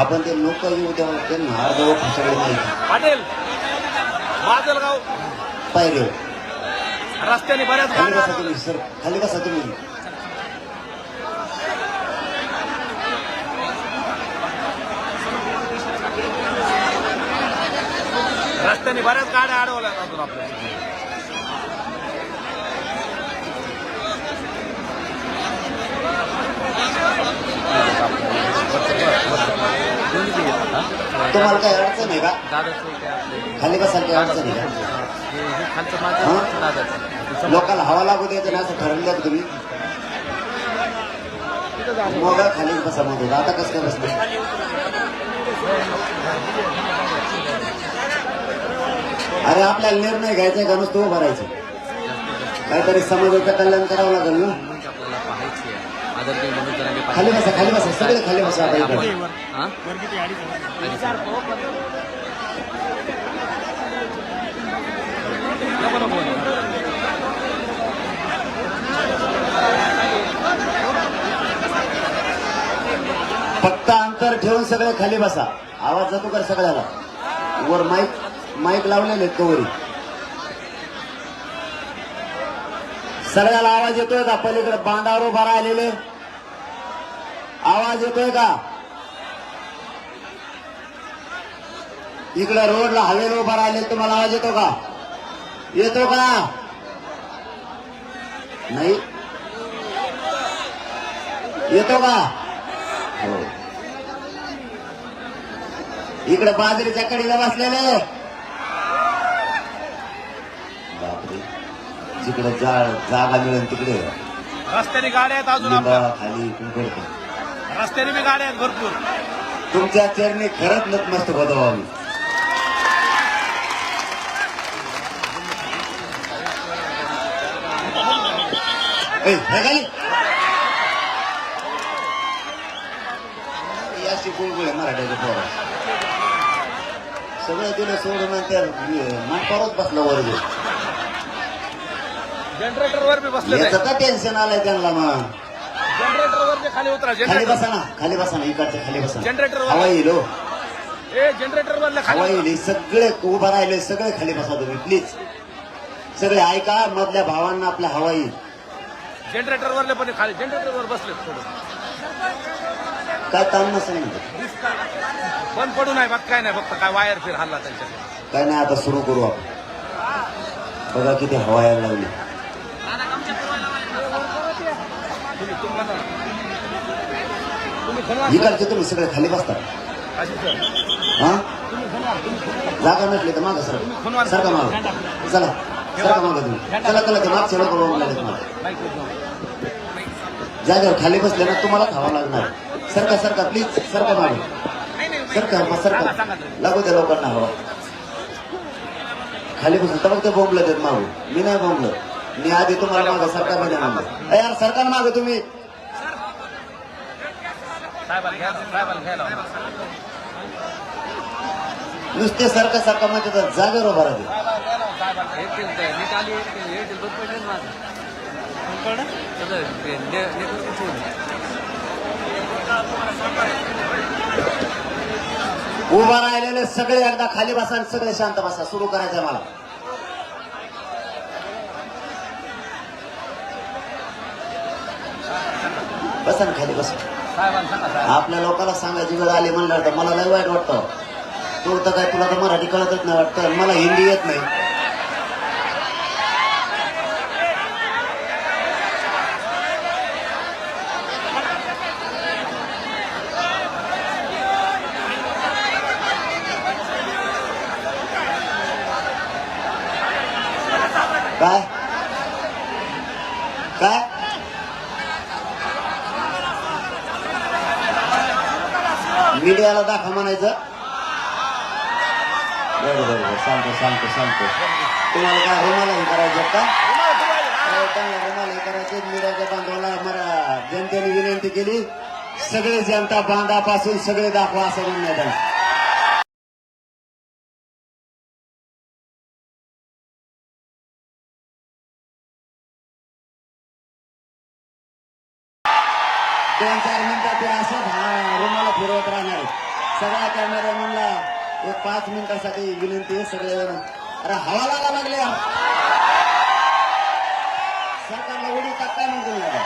आपण ते लोक येऊ द्या त्यांना अर्धवट सगळे माहिती पाटील माजलगाव पायरे रस्त्याने बऱ्याच खाली बसा तुम्ही सर. खाली बसा तुम्ही. रस्त्याने बऱ्याच गाड्या अडवल्या अजून आपल्या. तुम्हाला काय अडचण आहे का? खाली बसायला काही अडचण आहे का? लोकांना हवा लागू द्यायचं ना असं ठरवलं तुम्ही. मग खाली बसा मग. आता कसं काय बसलं? अरे आपल्याला निर्णय घ्यायचा का? नुसतं उभं राहायचं. काहीतरी समाजाचं कल्याण करावं लागेल ना? खाली बसा खाली बसा सगळे खाली बसा आता इकडे फक्त अंतर ठेवून सगळे खाली बसा. आवाज जातो का सगळ्याला? वर माईक माईक लावलेले आहेत कवरी सगळ्याला आवाज येतोय का? पलीकडे बांधावर उभा राहिलेले. आवाज येतोय का? इकडे रोडला हवेला उभा राहिले तुम्हाला आवाज येतो का? येतो का? नाही. येतो का? हो. इकडे बाजरीच्या कडीला बसलेले. बापरे. जिकडे जा जागा मिळेल तिकडे. रस्त्याने गाड्या खाली रस्त्याने बी गाड्या आहेत भरपूर. तुमच्या चरणी खरंच नतमस्त बदवा आम्ही. अशी गुळगुळ आहे मराठ्याच्या पोरा सगळं दिलं सोडून त्या माठावरच बसला वर घेऊन. जनरेटर वर बी बसले याचं का टेन्शन आलंय त्यांना मग? जनरेटर खाली उतरा खाली जनरेटर बसा ना खाली बसा ना इकडच्या खाली बसा जनरेटर वर हवा येईल हो. ए जनरेटर हवा खाली येईल सगळे उभा राहिले सगळे खाली बसा तुम्ही प्लीज सगळे ऐका मधल्या भावांना आपल्या हवा येईल. जनरेटर वरले पण खाली जनरेटर वर बसले थोडं. काय ताण नसेल ना. बंद पडू नाही फक्त काय नाही फक्त काय वायर फिर हल्ला त्यांच्याकडे. काय नाही आता सुरू करू आपण. बघा किती हवा यायला लागली तुम्ही तुम्हाला तुम्ही खनवा इकडचे तुम्ही सगळे खाली बसता. हा? जागा नसली तर मागा सर. सारखा माग. चला सारखा मागा तुम्ही. चला चला ते मागचे लोक. जागेवर खाली बसले ना तुम्हाला खावा लागणार. सरका सरका प्लीज सरका मागे. सरका मग सरका लागू द्या लोकांना हवा. खाली बसून तर ते बोंबलं देत मागू मी नाही बोंबलं मी आधी तुम्हाला मागं सरकारमध्ये मागं यार सरकार मागं तुम्ही. नुसते सरका सरका म्हणजे तर जागेवर उभा राहते. उभा राहिलेले सगळे एकदा खाली बसा आणि सगळे शांत बसा. सुरू करायचंय मला. बसा ना खाली बसा. आपल्या लोकांना सांगायची वेळ आली म्हणल्यावर तर मला लय वाईट वाटतं. तू तर काय तुला तर मराठी कळतच नाही वाटतं. मला हिंदी येत नाही. काय? मीडियाला दाखवा म्हणायचं. बरं बरं बरं. सांगतो सांगतो सांगतो. तुम्हाला काय रुमाला हे करायचं का? हो, त्यांना रुमाला हे करायचे. मीडियाच्या बांधवाला मला जनतेने विनंती केली. सगळे जनता बांधापासून सगळे दाखवा असं म्हणण्यात आलं दोन चार मिनटं ते असं रुमाला फिरवत राहणार सगळ्या कॅमेरामॅनला एक पाच मिनिटासाठी विनंती आहे सगळेजण. अरे हवा लागा लागल्या. सरकारला उडी टाका म्हणतो आता